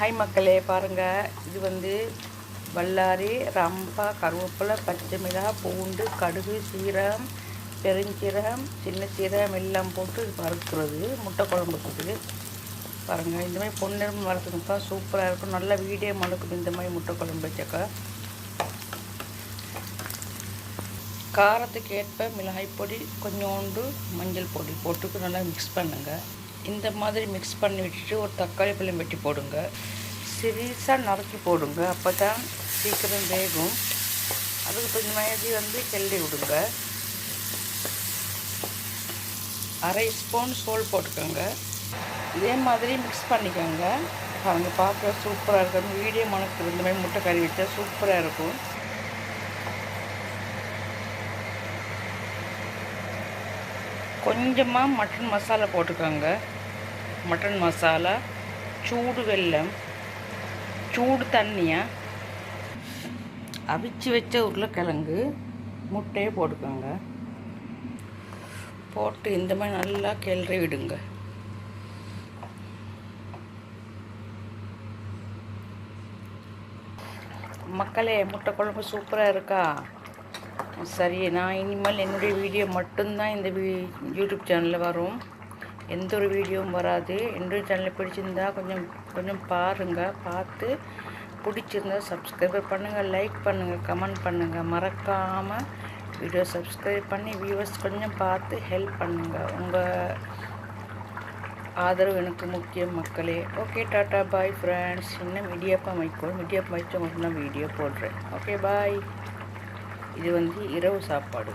Hi மக்களே பாருங்கள் இது வந்து வல்லாரி ரம்பா கருவேப்பிலை பச்சை மிளகாய் பூண்டு கடுகு சீரகம் பெருஞ்சீரகம் சின்ன சீரகம் எல்லாம் போட்டு வறுக்கிறது. முட்டை குழம்புக்கு பாருங்கள் இந்த மாதிரி பொன்னிறம் வறுத்துக்கா சூப்பராக இருக்கும். நல்ல வீடியோ மணுக்கும் இந்த மாதிரி முட்டை குழம்பு வச்சாக்கா. காரத்துக்கு ஏற்ப மிளகாய் பொடி கொஞ்சோண்டு மஞ்சள் பொடி போட்டுக்கு நல்லா மிக்ஸ் பண்ணுங்கள் இந்த மாதிரி மிக்ஸ் பண்ணி விட்டுட்டு ஒரு தக்காளி பழம் வெட்டி போடுங்க. சிறிசாக நறுக்கி போடுங்க. அப்போ தான் சீக்கிரம் வேகும். அதுக்கு கொஞ்சம் மயதி வந்து கெள்ளி விடுங்க. அரை ஸ்பூன் சோல் போட்டுக்கோங்க. இதே மாதிரி மிக்ஸ் பண்ணிக்கோங்க. பாருங்கள் பார்க்க சூப்பராக இருக்கும். வீடியோ மணக்கு இந்த மாதிரி முட்டை கறி வச்சா சூப்பராக இருக்கும். கொஞ்சமாக மட்டன் மசாலா போட்டுக்கோங்க. மட்டன் மசாலா சூடு வெல்லம் சூடு தண்ணியாக அவிச்சு வச்ச உருளைக்கிழங்கு முட்டையை போட்டுக்கோங்க. போட்டு இந்த மாதிரி நல்லா கிளறி விடுங்க. மக்களே முட்டை குழம்பு சூப்பராக இருக்கா? சரி நான் இனிமேல் என்னுடைய வீடியோ மட்டும்தான் இந்த வீ யூடியூப் சேனலில் வரும். எந்த ஒரு வீடியோவும் வராது. என்னுடைய சேனலில் பிடிச்சிருந்தா கொஞ்சம் கொஞ்சம் பாருங்கள் பார்த்து பிடிச்சிருந்தா சப்ஸ்கிரைப் பண்ணுங்கள் லைக் பண்ணுங்கள் கமெண்ட் பண்ணுங்கள் மறக்காமல் வீடியோ சப்ஸ்கிரைப் பண்ணி வியூவர்ஸ் கொஞ்சம் பார்த்து ஹெல்ப் பண்ணுங்கள் உங்கள் ஆதரவு எனக்கு முக்கியம் மக்களே. ஓகே டாட்டா பாய் ஃப்ரெண்ட்ஸ் இன்னும் இடியப்பம் வைக்கணும் இடியப்பம் வச்சு மட்டும் நான் வீடியோ போடுறேன். ஓகே பாய் இது வந்து இரவு சாப்பாடு.